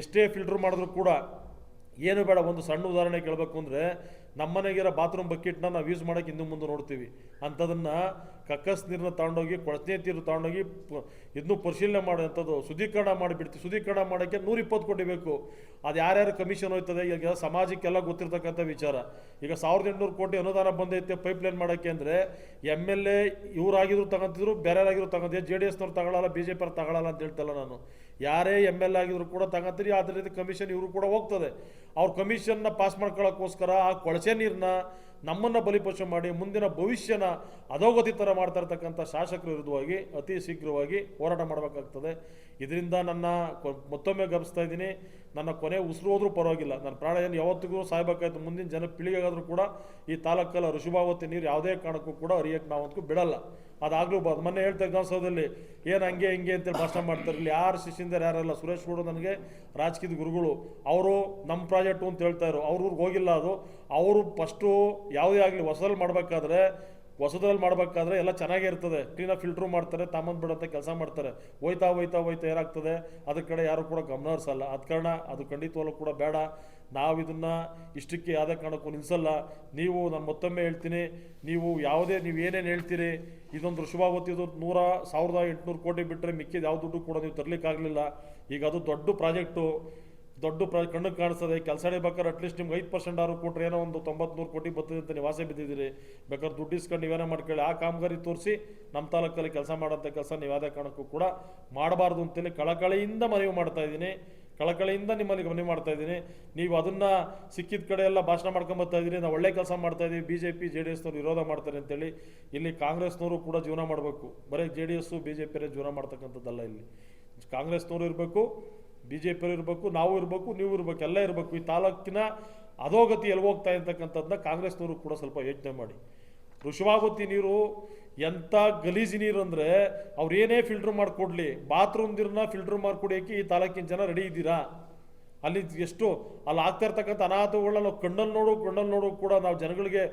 ಎಷ್ಟೇ ಫಿಲ್ಟರ್ ಮಾಡಿದ್ರು ಕೂಡ ಏನು ಬೇಡ, ಒಂದು ಸಣ್ಣ ಉದಾಹರಣೆ ಕೇಳಬೇಕು ಅಂದರೆ ನಮ್ಮನೆಗಿರೋ ಬಾತ್ರೂಮ್ ಬಕೆಟ್ನ ನಾವು ಯೂಸ್ ಮಾಡೋಕೆ ಹಿಂದೆ ಮುಂದೆ ನೋಡ್ತೀವಿ. ಅಂಥದನ್ನು ಕಕ್ಕಸ್ ನೀರನ್ನ ತಗೊಂಡೋಗಿ ಕೊಳಚೆ ನೀರು ತಗೊಂಡೋಗಿ ಇದನ್ನು ಪರಿಶೀಲನೆ ಮಾಡೋಂಥದ್ದು ಶುದ್ಧೀಕರಣ ಮಾಡಿಬಿಡ್ತೀವಿ. ಶುದ್ಧೀಕರಣ ಮಾಡೋಕ್ಕೆ ನೂರ ಇಪ್ಪತ್ತು ಕೋಟಿ ಬೇಕು. ಅದು ಯಾರ್ಯಾರು ಕಮಿಷನ್ ಹೋಯ್ತದೆ ಈಗ ಸಮಾಜಕ್ಕೆಲ್ಲ ಗೊತ್ತಿರ್ತಕ್ಕಂಥ ವಿಚಾರ. ಈಗ ಸಾವಿರದ ಎಂಟುನೂರು ಕೋಟಿ ಅನುದಾನ ಬಂದೈತೆ ಪೈಪ್ ಲೈನ್ ಮಾಡೋಕ್ಕೆ ಅಂದರೆ ಎಂ ಎಲ್ ಎ ಇವರಾಗಿದ್ರು ತಗೊಂತಿದ್ರು, ಬೇರೆಯವರಾಗಿದ್ರು ತಗೊಂತಿದ್ರು. ಜೆ ಡಿ ಎಸ್ನವ್ರು ತಗೊಳ್ಳಲ್ಲ ಬಿ ಜೆ ಪಿ ಅವ್ರು ತಗೊಳ್ಳಲ್ಲ ಅಂತ ಹೇಳ್ತಲ್ಲ ನಾನು. ಯಾರೇ ಎಂ ಎಲ್ ಆಗಿದ್ರು ಕೂಡ ತಗೋತೀರಿ ಅದರಿಂದ ಕಮಿಷನ್ ಇವರು ಕೂಡ ಹೋಗ್ತದೆ. ಅವ್ರ ಕಮಿಷನ್ನ ಪಾಸ್ ಮಾಡ್ಕೊಳ್ಳೋಕ್ಕೋಸ್ಕರ ಆ ಕೊಳಚೆ ನೀರನ್ನ ನಮ್ಮನ್ನು ಬಲಿಪಶು ಮಾಡಿ ಮುಂದಿನ ಭವಿಷ್ಯನ ಅಧೋಗತಿ ಥರ ಮಾಡ್ತಾ ಇರ್ತಕ್ಕಂಥ ಶಾಸಕರ ವಿರುದ್ಧವಾಗಿ ಅತಿ ಶೀಘ್ರವಾಗಿ ಹೋರಾಟ ಮಾಡಬೇಕಾಗ್ತದೆ. ಇದರಿಂದ ನನ್ನ ಮತ್ತೊಮ್ಮೆ ಗಮನಿಸ್ತಾ ಇದ್ದೀನಿ. ನನ್ನ ಕೊನೆ ಉಸಿರು ಹೋದರೂ ಪರವಾಗಿಲ್ಲ. ನನ್ನ ಪ್ರಾಣ ಏನು ಯಾವತ್ತಿಗೂ ಸಾಯ್ಬೇಕಾಯ್ತು. ಮುಂದಿನ ಜನ ಪೀಳಿಗೆಗಾದರೂ ಕೂಡ ಈ ತಾಲೂಕಲ್ಲ ಋಷಭಾವತಿ ನೀರು ಯಾವುದೇ ಕಾರಣಕ್ಕೂ ಕೂಡ ಅರಿಯಕ್ಕೆ ನಾವಂತೂ ಬಿಡಲ್ಲ. ಅದಾಗಲೂಬಾರ್ದು ಮೊನ್ನೆ ಹೇಳ್ತಾ ವಿಧಾನಸೌಧದಲ್ಲಿ, ಏನು ಹಂಗೆ, ಹಿಂಗೆ ಅಂತೇಳಿ ಭಾಷಣ ಮಾಡ್ತಾರೆ. ಇಲ್ಲಿ ಯಾರು ಶಿಷ್ಯಂದರು ಯಾರಲ್ಲ ಸುರೇಶ್ ಗೌಡ ನನಗೆ ರಾಜಕೀಯದ ಗುರುಗಳು. ಅವರು ನಮ್ಮ ಪ್ರಾಜೆಕ್ಟು ಅಂತ ಹೇಳ್ತಾಯಿದ್ರು ಅವ್ರ ಊರಿಗೆ ಹೋಗಿಲ್ಲ ಅದು. ಅವರು ಫಸ್ಟು ಯಾವುದೇ ಆಗಲಿ ಹೊಸದಲ್ಲಿ ಮಾಡಬೇಕಾದ್ರೆ ಹೊಸದ್ರಲ್ಲಿ ಮಾಡಬೇಕಾದ್ರೆ ಎಲ್ಲ ಚೆನ್ನಾಗೇ ಇರ್ತದೆ. ಕ್ಲೀನಾಗಿ ಫಿಲ್ಟ್ರು ಮಾಡ್ತಾರೆ, ತಾಮಂದು ಬಿಡುತ್ತೆ, ಕೆಲಸ ಮಾಡ್ತಾರೆ. ಹೋಯ್ತಾ ಹೋಯ್ತಾ ಹೋಯ್ತಾ ಏನಾಗ್ತದೆ? ಅದ್ರ ಕಡೆ ಯಾರು ಕೂಡ ಗಮನ ಹರಿಸಲ್ಲ ಅದ ಕಾರಣ ಅದು ಖಂಡಿತವಾಗ್ಲೂ ಕೂಡ ಬೇಡ. ನಾವು ಇದನ್ನು ಇಷ್ಟಕ್ಕೆ ಯಾವುದೇ ಕಾರಣಕ್ಕೂ ನಿಲ್ಲಿಸಲ್ಲ ನೀವು ನಾನು ಮತ್ತೊಮ್ಮೆ ಹೇಳ್ತೀನಿ, ನೀವು ಯಾವುದೇ, ನೀವು ಏನೇನು ಹೇಳ್ತೀರಿ, ಇದೊಂದು ಋಷಭಾವತಿದು ನೂರ, ಸಾವಿರದ ಎಂಟುನೂರು ಕೋಟಿ ಬಿಟ್ಟರೆ ಮಿಕ್ಕಿದ ಯಾವ ದುಡ್ಡು ಕೂಡ ನೀವು ತರಲಿಕ್ಕಾಗಲಿಲ್ಲ. ಈಗ ಅದು ದೊಡ್ಡ ಪ್ರಾಜೆಕ್ಟು. ದೊಡ್ಡ ಪ್ರ ಕಣ್ಣಿಗೆ ಕಾಣಿಸ್ತದೆ. ಕೆಲಸ ಬೇಕಾದ್ರೆ ಅಟ್ಲೀಸ್ಟ್ ನಿಮ್ಗೆ ಐದು ಪರ್ಸೆಂಟ್ ಆರು ಕೊಟ್ಟರೆ ಏನೋ ಒಂದು ತೊಂಬತ್ನೂರು ಕೋಟಿ ಬರ್ತದೆ ಅಂತ ಆಸೆ ಬಿದ್ದಿದ್ದೀರಿ. ಬೇಕಾದ್ರೆ ದುಡ್ಡು ಇಸ್ಕೊಂಡು ನೀವೇನೋ ಮಾಡ್ಕೊಳ್ಳಿ. ಆ ಕಾಮಗಾರಿ ತೋರಿಸಿ ನಮ್ಮ ತಾಲೂಕಲ್ಲಿ ಕೆಲಸ ಮಾಡೋಂಥ ಕೆಲಸ ನೀವು ಯಾವುದೇ ಕಾರಣಕ್ಕೂ ಕೂಡ ಮಾಡಬಾರ್ದು ಅಂತೇಳಿ ಕಳಕಳಿಯಿಂದ ಮನವಿ ಮಾಡ್ತಾ ಇದ್ದೀನಿ. ಕಳಕಳಿಯಿಂದ ನಿಮ್ಮಲ್ಲಿ ಮನವಿ ಮಾಡ್ತಾ ಇದ್ದೀನಿ. ನೀವು ಅದನ್ನು ಸಿಕ್ಕಿದ ಕಡೆ ಎಲ್ಲ ಭಾಷಣ ಮಾಡ್ಕೊಂಬರ್ತಾ ಇದ್ದೀರಿ. ನಾವು ಒಳ್ಳೆ ಕೆಲಸ ಮಾಡ್ತಾ ಇದ್ದೀವಿ. B J P J D ಎಸ್ನವ್ರು ವಿರೋಧ ಮಾಡ್ತಾರೆ ಅಂತೇಳಿ ಇಲ್ಲಿ ಕಾಂಗ್ರೆಸ್ನವರು ಕೂಡ ಜೀವನ ಮಾಡಬೇಕು. ಬರೀ J D S B J ಪಿಯರೇ ಜೀವನ ಮಾಡ್ತಕ್ಕಂಥದ್ದಲ್ಲ ಇಲ್ಲಿ. ಕಾಂಗ್ರೆಸ್ನವರು ಇರಬೇಕು. ಬಿ ಜೆ ಪಿಯವರು ಇರಬೇಕು, ನಾವು ಇರಬೇಕು, ನೀವು ಇರಬೇಕು, ಎಲ್ಲ ಇರಬೇಕು. ಈ ತಾಲೂಕಿನ ಅಧೋಗತಿ ಹೋಗ್ತಾ ಇರ್ತಕ್ಕಂಥದ್ದನ್ನ ಕಾಂಗ್ರೆಸ್ನವರು ಕೂಡ ಸ್ವಲ್ಪ ಯೋಚನೆ ಮಾಡಿ. ಋಷಭಾವತಿ ನೀರು ಎಂಥ ಗಲೀಜು ನೀರು ಅಂದರೆ ಅವ್ರೇನೇ ಫಿಲ್ಟರ್ ಮಾಡಿಕೊಡ್ಲಿ ಬಾತ್ರೂಮ್ ನೀರನ್ನ ಫಿಲ್ಟರ್ ಮಾಡಿ ಕುಡಿಯೋಕ್ಕೆ ಈ ತಾಲೂಕಿನ ಜನ ರೆಡಿ ಇದ್ದೀರಾ? ಅಲ್ಲಿ ಎಷ್ಟು, ಅಲ್ಲಿ ಆಗ್ತಾ ಇರ್ತಕ್ಕಂಥ ಅನಾಹುತಗಳನ್ನ ನಾವು ಕಣ್ಣಲ್ಲಿ ನೋಡು ಕಣ್ಣಲ್ಲಿ ನೋಡು ಕೂಡ ನಾವು ಜನಗಳಿಗೆ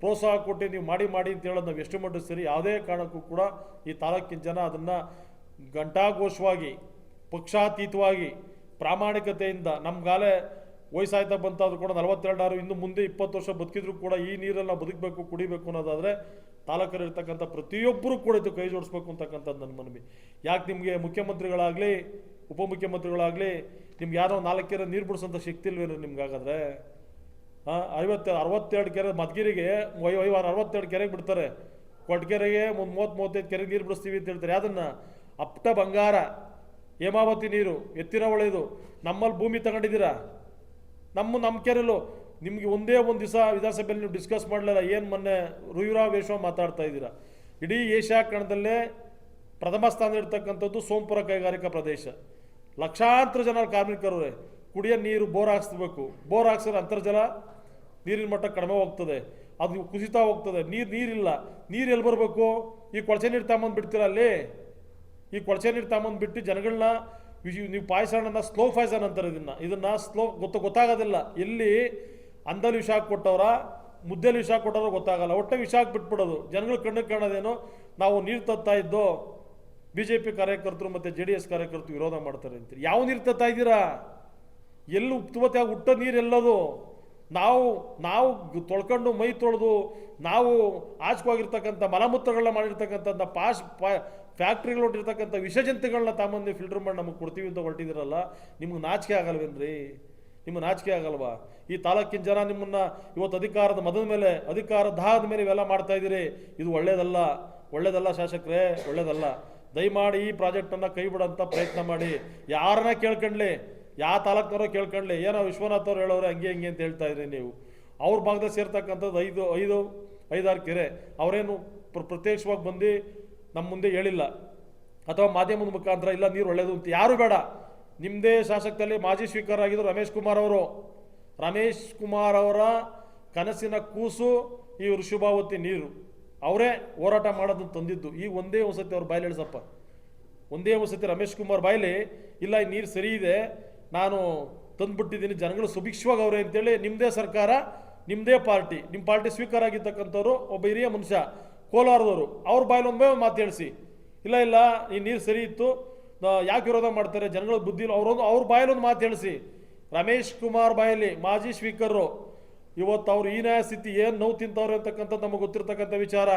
ಪ್ರೋತ್ಸಾಹ ಕೊಟ್ಟು ನೀವು ಮಾಡಿ ಮಾಡಿ ಅಂತ ಹೇಳೋದು ನಾವು ಎಷ್ಟು ಮಟ್ಟಿಗೆ ಸರಿ. ಯಾವುದೇ ಕಾರಣಕ್ಕೂ ಕೂಡ ಈ ತಾಲೂಕಿನ ಜನ ಅದನ್ನು ಘಂಟಾಘೋಷವಾಗಿ ಪಕ್ಷಾತೀತವಾಗಿ ಪ್ರಾಮಾಣಿಕತೆಯಿಂದ ನಮ್ಗಾಲೇ ವಯಸ್ಸಾಯ್ತಾ ಬಂತಾದ್ರೂ ಕೂಡ ನಲವತ್ತೆರಡಾರು, ಇನ್ನು ಮುಂದೆ ಇಪ್ಪತ್ತು ವರ್ಷ ಬದುಕಿದ್ರು ಕೂಡ ಈ ನೀರನ್ನು ಬದುಕಬೇಕು, ಕುಡಿಬೇಕು ಅನ್ನೋದಾದರೆ ತಾಲೂಕಲ್ಲಿರ್ತಕ್ಕಂಥ ಪ್ರತಿಯೊಬ್ಬರೂ ಕೂಡ ಇದು ಕೈ ಜೋಡಿಸ್ಬೇಕು ಅಂತಕ್ಕಂಥದ್ದು ನನ್ನ ಮನವಿ. ಯಾಕೆ ನಿಮಗೆ ಮುಖ್ಯಮಂತ್ರಿಗಳಾಗಲಿ, ಉಪಮುಖ್ಯಮಂತ್ರಿಗಳಾಗಲಿ ನಿಮ್ಗೆ ಯಾರೋ ನಾಲ್ಕೆರೆ ನೀರು ಬಿಡಿಸೋಂಥ ಶಕ್ತಿ ಇಲ್ವೇನು ನಿಮ್ಗೆ ಹಾಗಾದ್ರೆ? ಹಾಂ ಐವತ್ತು ಅರವತ್ತೆರಡು ಕೆರೆ ಮದ್ಗಿರಿಗೆ, ವೈ ವೈವಾರ ಅರವತ್ತೆರಡು ಕೆರೆಗೆ ಬಿಡ್ತಾರೆ. ಕೊಟ್ಗೆರೆಗೆ ಒಂದು ಮೂವತ್ತು ಮೂವತ್ತೈದು ಕೆರೆಗೆ ನೀರು ಬಿಡಿಸ್ತೀವಿ ಅಂತ ಹೇಳ್ತಾರೆ. ಅದನ್ನು ಅಪ್ಟ ಬಂಗಾರ. ಹೇಮಾವತಿ ನೀರು ಎತ್ತಿರ ಒಳ್ಳೆಯದು ನಮ್ಮಲ್ಲಿ ಭೂಮಿ ತಗೊಂಡಿದ್ದೀರಾ? ನಮ್ಮ ನಮ್ಮ ಕೆರೆಲು ನಿಮಗೆ ಒಂದೇ ಒಂದು ದಿವಸ ವಿಧಾನಸಭೆಯಲ್ಲಿ ನೀವು ಡಿಸ್ಕಸ್ ಮಾಡಲಿಲ್ಲ, ಏನು ಮೊನ್ನೆ ವೇಶ್ವ ಮಾತಾಡ್ತಾ ಇದ್ದೀರಾ? ಇಡೀ ಏಷ್ಯಾ ಕಣದಲ್ಲೇ ಪ್ರಥಮ ಸ್ಥಾನ ಇರ್ತಕ್ಕಂಥದ್ದು ಸೋಂಪುರ ಕೈಗಾರಿಕಾ ಪ್ರದೇಶ. ಲಕ್ಷಾಂತರ ಜನ ಕಾರ್ಮಿಕರು ಕುಡಿಯೋ ನೀರು ಬೋರ್ ಹಾಕ್ಸ್ಬೇಕು. ಬೋರ್ ಹಾಕ್ಸಿದ್ರೆ ಅಂತರ್ಜಲ ನೀರಿನ ಮಟ್ಟ ಕಡಿಮೆ ಹೋಗ್ತದೆ. ಅದು ಕುಸಿತಾ ಹೋಗ್ತದೆ. ನೀರು, ನೀರಿಲ್ಲ. ನೀರು ಎಲ್ಲಿ ಬರಬೇಕು? ಈ ಕೊಳಚೆ ನೀರು ತಗೊಂಬಂದು ಬಿಡ್ತೀರ ಅಲ್ಲಿ? ಈ ಕೊಳಚೆ ನೀರು ತಗೊಂಬಂದು ಬಿಟ್ಟು ಜನಗಳನ್ನ ನೀವು ನೀವು ಹಣ್ಣನ್ನು ಸ್ಲೋ ಪಾಯ್ಸನ್ ಅಂತಾರೆ ಇದನ್ನು. ಇದನ್ನು ಸ್ಲೋ ಗೊತ್ತು ಗೊತ್ತಾಗೋದಿಲ್ಲ. ಎಲ್ಲಿ ಅಂದಲ್ಲಿ ವಿಷ ಕೊಟ್ಟವರ ಮುದ್ದೆಲಿ ವಿಷ ಕೊಟ್ಟವ್ರ ಗೊತ್ತಾಗಲ್ಲ. ಒಟ್ಟೆ ವಿಷ ಬಿಟ್ಬಿಡೋದು ಜನಗಳು ಕಣ್ಣಿಗೆ ಕಾಣೋದೇನು? ನಾವು ನೀರು ತತ್ತಾ ಇದ್ದೋ ಬಿ ಜೆ ಪಿ ಕಾರ್ಯಕರ್ತರು ಮತ್ತು ಜೆ ಡಿ ಎಸ್ ಕಾರ್ಯಕರ್ತರು ವಿರೋಧ ಮಾಡ್ತಾರೆ ಅಂತೀರಿ. ಯಾವ ನೀರು ತತ್ತಾ ಇದ್ದೀರಾ? ಎಲ್ಲಿ ಉಪ್ತುವತ್ತಾಗ ಹುಟ್ಟ ನೀರು ಎಲ್ಲದು? ನಾವು ನಾವು ತೊಳ್ಕೊಂಡು ಮೈ ತೊಳೆದು, ನಾವು ಆಚೆಗೋಗಿರ್ತಕ್ಕಂಥ ಮಲಮೂತ್ರಗಳನ್ನ ಮಾಡಿರ್ತಕ್ಕಂಥ ಪಾಸ್ ಫ್ಯಾಕ್ಟ್ರಿಗಳು ಹೊಟ್ಟಿರ್ತಕ್ಕಂಥ ವಿಷಜಂತುಗಳನ್ನ ತಾಂಬಂದು ಫಿಲ್ಟರ್ ಮಾಡಿ ನಮಗೆ ಕೊಡ್ತೀವಿ ಅಂತ ಹೊರಟಿದ್ದೀರಲ್ಲ ನಿಮ್ಗೆ ನಾಚಿಕೆ ಆಗಲ್ವೇನ್ರಿ? ನಿಮ್ಗೆ ನಾಚಿಕೆ ಆಗಲ್ವಾ? ಈ ತಾಲೂಕಿನ ಜನ ನಿಮ್ಮನ್ನ ಇವತ್ತು ಅಧಿಕಾರದ ಮದದ ಮೇಲೆ, ಅಧಿಕಾರ ದಾಹದ ಮೇಲೆ ಇವೆಲ್ಲ ಮಾಡ್ತಾ ಇದ್ದೀರಿ. ಇದು ಒಳ್ಳೇದಲ್ಲ ಒಳ್ಳೇದಲ್ಲ ಶಾಸಕರೇ, ಒಳ್ಳೇದಲ್ಲ. ದಯಮಾಡಿ ಈ ಪ್ರಾಜೆಕ್ಟನ್ನು ಕೈ ಬಿಡೋಂಥ ಪ್ರಯತ್ನ ಮಾಡಿ. ಯಾರನ್ನ ಕೇಳ್ಕೊಂಡ್ಲಿ ಯಾವ ತಾಲೂಕ್ನವರೋ ಕೇಳ್ಕೊಂಡ್ಲಿ, ಏನೋ ವಿಶ್ವನಾಥ್ ಅವ್ರು ಹೇಳೋರು ಹಂಗೆ ಹಿಂಗೆ ಅಂತ ಹೇಳ್ತಾ ಇದ್ರಿ ನೀವು. ಅವ್ರ ಭಾಗದಲ್ಲಿ ಸೇರ್ತಕ್ಕಂಥದ್ದು ಐದು ಐದು, ಐದಾರು ಕೆರೆ. ಅವರೇನು ಪ್ರ, ಪ್ರತ್ಯಕ್ಷವಾಗಿ ಬಂದು ನಮ್ಮ ಮುಂದೆ ಹೇಳಿಲ್ಲ. ಅಥವಾ ಮಾಧ್ಯಮದ ಮುಖಾಂತರ, ಇಲ್ಲ, ನೀರು ಒಳ್ಳೆಯದು ಅಂತ ಯಾರು ಬೇಡ. ನಿಮ್ಮದೇ ಶಾಸಕದಲ್ಲಿ ಮಾಜಿ ಸ್ಪೀಕರ್ ಆಗಿದ್ರು ರಮೇಶ್ ಕುಮಾರ್ ಅವರು. ರಮೇಶ್ ಕುಮಾರ್ ಅವರ ಕನಸಿನ ಕೂಸು ಈ ಋಷಭಾವತಿ ನೀರು. ಅವರೇ ಹೋರಾಟ ಮಾಡೋದನ್ನು ತಂದಿದ್ದು. ಈಗ ಒಂದೇ ಒಂದ್ಸತಿ ಅವ್ರ ಬಾಯಲ್ಲಿ ಹೇಳಿಸಪ್ಪ ಒಂದೇ ಒಂದ್ಸತಿ ರಮೇಶ್ ಕುಮಾರ್ ಬಾಯ್ಲಿ ಇಲ್ಲ, ಈ ನೀರು ಸರಿ ಇದೆ. ನಾನು ತಂದುಬಿಟ್ಟಿದ್ದೀನಿ ಜನಗಳು ಸುಭಿಕ್ಷವಾಗಿ ಅವರೇ ಅಂತೇಳಿ ನಿಮ್ಮದೇ ಸರ್ಕಾರ ನಿಮ್ಮದೇ ಪಾರ್ಟಿ. ನಿಮ್ಮ ಪಾರ್ಟಿ ಸ್ವೀಕಾರ ಆಗಿರ್ತಕ್ಕಂಥವ್ರು ಒಬ್ಬ ಹಿರಿಯ ಮನುಷ್ಯ. ಕೋಲಾರದವರು, ಅವ್ರ ಬಾಯಲ್ಲಿ ಒಮ್ಮೆ ಒಂದು ಮಾತು ಹೇಳಿಸಿ ಇಲ್ಲ ಇಲ್ಲ, ಈ ನೀರು ಸರಿ ಇತ್ತು ಯಾಕೆ ವಿರೋಧ ಮಾಡ್ತಾರೆ, ಜನಗಳ ಬುದ್ಧಿ. ಅವ್ರೊಂದು, ಅವ್ರ ಬಾಯಲ್ಲೊಂದು ಮಾತು ಹೇಳಿಸಿ ರಮೇಶ್ ಕುಮಾರ್ ಬಾಯಲ್ಲಿ ಮಾಜಿ ಸ್ಪೀಕರು ಇವತ್ತು ಅವ್ರು ಈ ನ್ಯಾಯ ಸ್ಥಿತಿ ಏನು ನೋವು ತಿಂತವ್ರೆ ಅಂತಕ್ಕಂಥದ್ದು ನಮಗೆ ಗೊತ್ತಿರ್ತಕ್ಕಂಥ ವಿಚಾರ